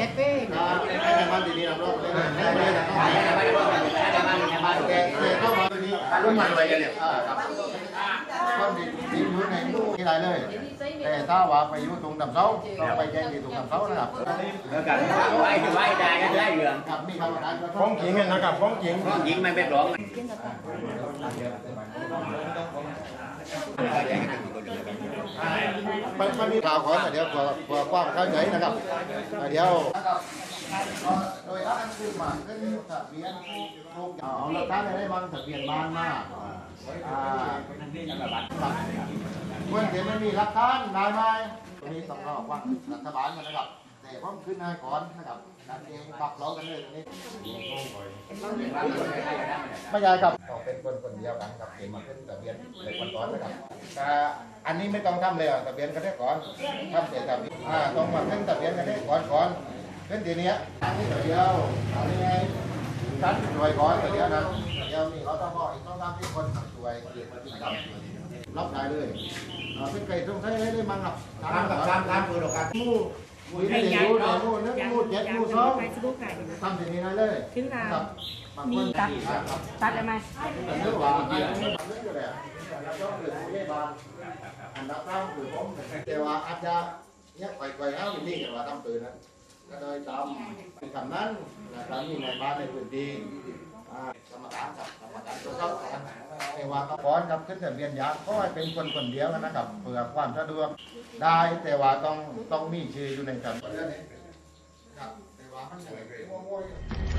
จ็ดปีรู้มันไว้กันเนี่ยก็ดีดีมือในมือที่ไรเลย แต่ถ้าว่าไปยู่ตรงต่ำเสาต้องไปแก้งที่ตรงต่ำเสานะครับแล้วกันไปไหวได้กันได้เหรอครับมีคำถามฟ้องหญิงนะครับฟ้องหญิงฟ้องหญิงไม่เป็นหรอก มันมันมีข่าวขอแต่เดี๋ยวพอพอกว้างเข้าใจนะครับเดี๋ยว โดยอ้างคือมาขึ้นทะเบียนถูกเอาหลักฐานอะไรบ้างทะเบียนบ้านมาอ่าเมื่อเดี๋ยวไม่มีหลักฐานได้ไมตรงนี้ต้องรอว่ารัฐบาลกันนะครับแต่ผมขึ้นให้ก่อนนะครับนั่นเองปรับเรากันเลยตรงนี้ไม่ใช่ครับ เป็นคนคนเดียวกันครับเขียนมาขึ้นทะเบียนในวันก่อนนะครับแต่อันนี้ไม่ต้องทำเลยอะทะเบียนกันได้ก่อนทำเสร็จทะเบียนอ่าต้องมาขึ้นทะเบียนกันได้ก่อนก่อนขึ้นทีเนี้ยอันนี้เดียวอันนี้ไงกันรวยก่อนเดียวนะเดียวนี่เราต้องบอกอีกต้องทำที่คนรวยครับรับได้เลยอ่าเป็นไก่ตรงใช้ได้มั้งครับทำกับทำทำเปิดโอกาสมู่มู่ที่อยู่ ในมู่นึกมู่เจ็ดมู่สองเฟซบุ๊กค่ะทำทีนี้ได้เลยถึงเราครับบางคนตัดครับตัดได้ไหมแต่เรื่องว่าอันนี้มันเรื่องอยู่แหละแล้วก็คือผู้ใหญ่บ้านอันดับสามคือผมแต่ว่าอาจจะเนี่ยไปไปเอาที่กันว่าทำตื่นนั้นก็โดยตามคำนั้นนะครับมีในบ้านในพื้นที่อ่ากรรมการครับกรรมการตัวเขาแต่ว่าก็ขอครับขึ้นทะเบียนยาก็ให้เป็นคนคนเดียวนะครับเพื่อความสะดวกได้แต่ว่าต้องต้องมีชื่ออยู่ในจำน วนนี้ครับแต่ว่ามันยังมั่วๆอยู่